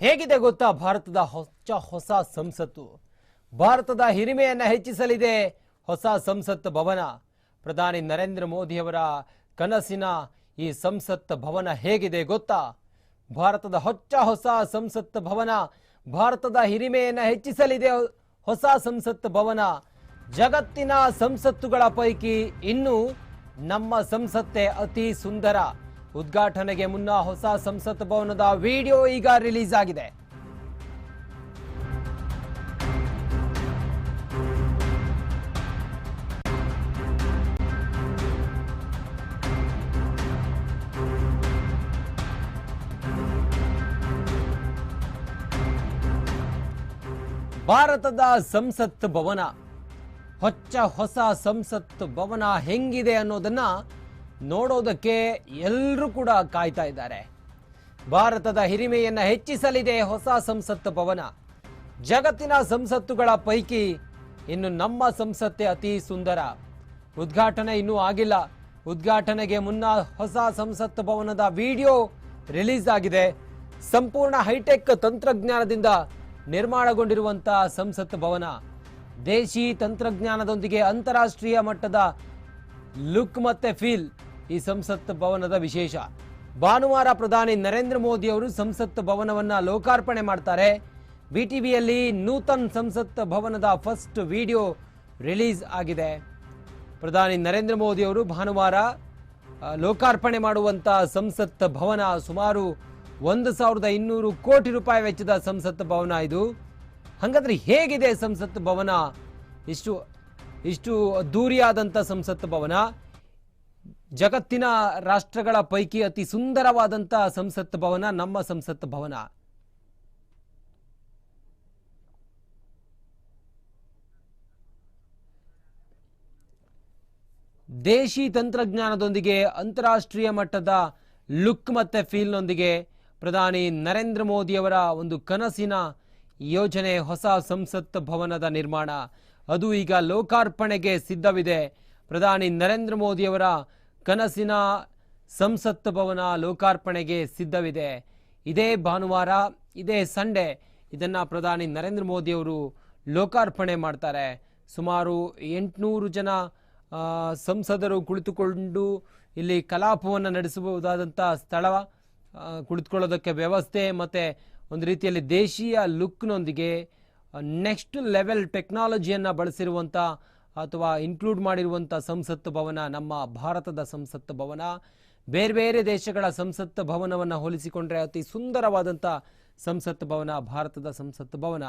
ಹೇಗಿದೆ ಗೊತ್ತಾ ಭಾರತದ ಹೊಸ ಹೊಸ ಸಂಸತ್ತು? ಭಾರತದ ಹಿರಿಮೆಯನ್ನು ಹೆಚ್ಚಿಸಲಿದೆ ಹೊಸ ಸಂಸತ್ ಭವನ. ಪ್ರಧಾನಿ ನರೇಂದ್ರ ಮೋದಿಯವರ ಕನಸಿನ ಈ ಸಂಸತ್ ಭವನ ಹೇಗಿದೆ ಗೊತ್ತಾ? ಭಾರತದ ಹೊಚ್ಚ ಹೊಸ ಸಂಸತ್ ಭವನ, ಭಾರತದ ಹಿರಿಮೆಯನ್ನು ಹೆಚ್ಚಿಸಲಿದೆ ಹೊಸ ಸಂಸತ್ ಭವನ. ಜಗತ್ತಿನ ಸಂಸತ್ತುಗಳ ಪೈಕಿ ಇನ್ನು ನಮ್ಮ ಸಂಸತ್ತೇ ಅತಿ ಸುಂದರ. ಉದ್ಘಾಟನೆಗೆ ಮುನ್ನ ಹೊಸ ಸಂಸತ್ ಭವನದ ವಿಡಿಯೋ ಈಗ ರಿಲೀಸ್ ಆಗಿದೆ. ಭಾರತದ ಸಂಸತ್ ಭವನ. ಹೊಚ್ಚ ಹೊಸ ಸಂಸತ್ ಭವನ ಹೆಂಗಿದೆ ಅನ್ನೋದನ್ನ ನೋಡೋದಕ್ಕೆ ಎಲ್ಲರೂ ಕೂಡ ಕಾಯ್ತಾ ಇದ್ದಾರೆ. ಭಾರತದ ಹಿರಿಮೆಯನ್ನು ಹೆಚ್ಚಿಸಲಿದೆ ಹೊಸ ಸಂಸತ್ ಭವನ. ಜಗತ್ತಿನ ಸಂಸತ್ತುಗಳ ಪೈಕಿ ಇನ್ನು ನಮ್ಮ ಸಂಸತ್ತೇ ಅತಿ ಸುಂದರ. ಉದ್ಘಾಟನೆ ಇನ್ನೂ ಆಗಿಲ್ಲ. ಉದ್ಘಾಟನೆಗೆ ಮುನ್ನ ಹೊಸ ಸಂಸತ್ ಭವನದ ವಿಡಿಯೋ ರಿಲೀಸ್ ಆಗಿದೆ. ಸಂಪೂರ್ಣ ಹೈಟೆಕ್ ತಂತ್ರಜ್ಞಾನದಿಂದ ನಿರ್ಮಾಣಗೊಂಡಿರುವಂತಹ ಸಂಸತ್ ಭವನ. ದೇಶಿ ತಂತ್ರಜ್ಞಾನದೊಂದಿಗೆ ಅಂತಾರಾಷ್ಟ್ರೀಯ ಮಟ್ಟದ ಲುಕ್ ಮತ್ತೆ ಫೀಲ್. ಈ ಸಂಸತ್ ಭವನದ ವಿಶೇಷ. ಭಾನುವಾರ ಪ್ರಧಾನಿ ನರೇಂದ್ರ ಮೋದಿ ಅವರು ಸಂಸತ್ ಭವನವನ್ನ ಲೋಕಾರ್ಪಣೆ ಮಾಡ್ತಾರೆ. ಬಿಟಿವಿಯಲ್ಲಿ ನೂತನ್ ಸಂಸತ್ ಭವನದ ಫಸ್ಟ್ ವಿಡಿಯೋ ರಿಲೀಸ್ ಆಗಿದೆ. ಪ್ರಧಾನಿ ನರೇಂದ್ರ ಮೋದಿ ಅವರು ಭಾನುವಾರ ಲೋಕಾರ್ಪಣೆ ಮಾಡುವಂತ ಸಂಸತ್ ಭವನ ಸುಮಾರು ಒಂದು ಸಾವಿರದ ಇನ್ನೂರು ಕೋಟಿ ರೂಪಾಯಿ ವೆಚ್ಚದ ಸಂಸತ್ ಭವನ ಇದು. ಹಾಗಾದ್ರೆ ಹೇಗಿದೆ ಸಂಸತ್ ಭವನ? ಇಷ್ಟು ಇಷ್ಟು ಅದ್ದೂರಿಯಾದಂಥ ಸಂಸತ್ ಭವನ? ಜಗತ್ತಿನ ರಾಷ್ಟ್ರಗಳ ಪೈಕಿ ಅತಿ ಸುಂದರವಾದಂತಹ ಸಂಸತ್ ಭವನ ನಮ್ಮ ಸಂಸತ್ ಭವನ. ದೇಶಿ ತಂತ್ರಜ್ಞಾನದೊಂದಿಗೆ ಅಂತಾರಾಷ್ಟ್ರೀಯ ಮಟ್ಟದ ಲುಕ್ ಮತ್ತೆ ಫೀಲ್ನೊಂದಿಗೆ ಪ್ರಧಾನಿ ನರೇಂದ್ರ ಮೋದಿಯವರ ಒಂದು ಕನಸಿನ ಯೋಜನೆ ಹೊಸ ಸಂಸತ್ ಭವನದ ನಿರ್ಮಾಣ. ಅದು ಈಗ ಲೋಕಾರ್ಪಣೆಗೆ ಸಿದ್ಧವಿದೆ. ಪ್ರಧಾನಿ ನರೇಂದ್ರ ಮೋದಿಯವರ ಕನಸಿನ ಸಂಸತ್ ಭವನ ಲೋಕಾರ್ಪಣೆಗೆ ಸಿದ್ಧವಿದೆ. ಇದೇ ಭಾನುವಾರ, ಇದೇ ಸಂಡೇ ಇದನ್ನ ಪ್ರಧಾನಿ ನರೇಂದ್ರ ಮೋದಿಯವರು ಲೋಕಾರ್ಪಣೆ ಮಾಡ್ತಾರೆ. ಸುಮಾರು ಎಂಟುನೂರು ಜನ ಸಂಸದರು ಕುಳಿತುಕೊಂಡು ಇಲ್ಲಿ ಕಲಾಪವನ್ನು ನಡೆಸಬಹುದಾದಂಥ ಸ್ಥಳ ಕುಳಿತುಕೊಳ್ಳೋದಕ್ಕೆ ವ್ಯವಸ್ಥೆ ಮತ್ತು ಒಂದು ರೀತಿಯಲ್ಲಿ ದೇಶೀಯ ಲುಕ್ನೊಂದಿಗೆ ನೆಕ್ಸ್ಟ್ ಲೆವೆಲ್ ಟೆಕ್ನಾಲಜಿಯನ್ನು ಬಳಸಿರುವಂಥ ಅಥವಾ ಇನ್ಕ್ಲೂಡ್ ಮಾಡಿರುವಂಥ ಸಂಸತ್ ಭವನ ನಮ್ಮ ಭಾರತದ ಸಂಸತ್ ಭವನ. ಬೇರೆ ಬೇರೆ ದೇಶಗಳ ಸಂಸತ್ ಭವನವನ್ನು ಹೋಲಿಸಿಕೊಂಡ್ರೆ ಅತಿ ಸುಂದರವಾದಂಥ ಸಂಸತ್ ಭವನ, ಭಾರತದ ಸಂಸತ್ ಭವನ.